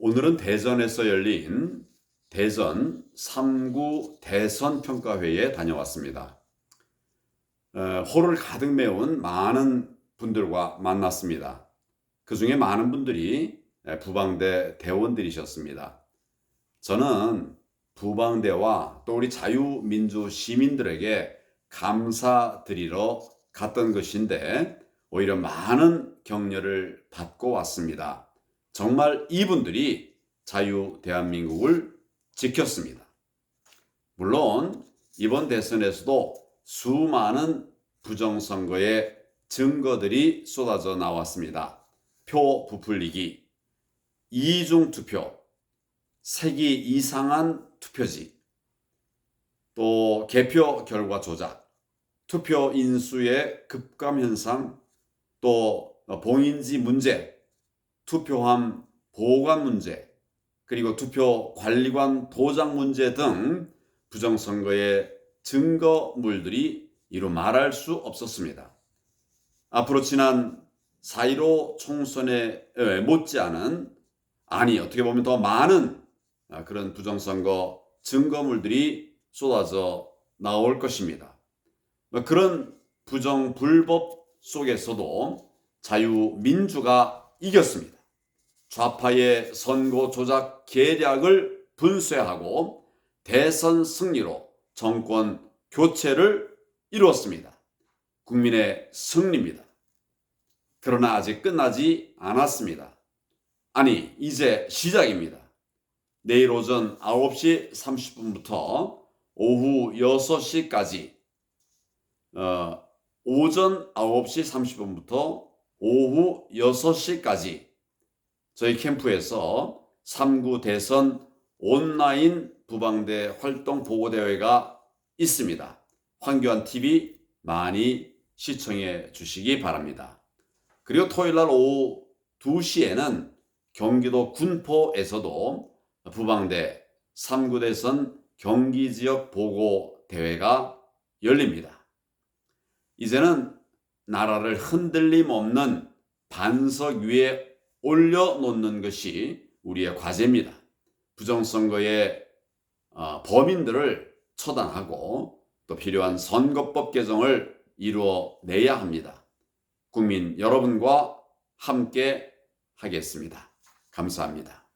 오늘은 대전에서 열린 대전 3구 대선 평가회에 다녀왔습니다. 어, 홀을 가득 메운 많은 분들과 만났습니다. 그 중에 많은 분들이 부방대 대원들이셨습니다. 저는 부방대와 또 우리 자유민주 시민들에게 감사드리러 갔던 것인데 오히려 많은 격려를 받고 왔습니다. 정말 이분들이 자유 대한민국을 지켰습니다. 물론 이번 대선에서도 수많은 부정선거의 증거들이 쏟아져 나왔습니다. 표 부풀리기, 이중 투표, 색이 이상한 투표지, 또 개표 결과 조작, 투표 인수의 급감 현상, 또 봉인지 문제, 투표함 보관 문제, 그리고 투표 관리관 도장 문제 등 부정선거의 증거물들이 이루 말할 수 없었습니다. 앞으로 지난 4.15 총선에 못지않은 아니 어떻게 보면 더 많은 그런 부정선거 증거물들이 쏟아져 나올 것입니다. 그런 부정 불법 속에서도 자유민주가 이겼습니다. 좌파의 선거 조작 계략을 분쇄하고 대선 승리로 정권 교체를 이루었습니다. 국민의 승리입니다. 그러나 아직 끝나지 않았습니다. 아니, 이제 시작입니다. 내일 오전 9시 30분부터 오후 6시까지, 어, 오전 9시 30분부터 오후 6시까지 저희 캠프에서 3구 대선 온라인 부방대 활동 보고대회가 있습니다. 황교안 TV 많이 시청해 주시기 바랍니다. 그리고 토요일 날 오후 2시에는 경기도 군포에서도 부방대 3구 대선 경기 지역 보고 대회가 열립니다. 이제는 나라를 흔들림 없는 반석 위에 올려놓는 것이 우리의 과제입니다. 부정선거의 어, 범인들을 처단하고 또 필요한 선거법 개정을 이루어내야 합니다. 국민 여러분과 함께 하겠습니다. 감사합니다.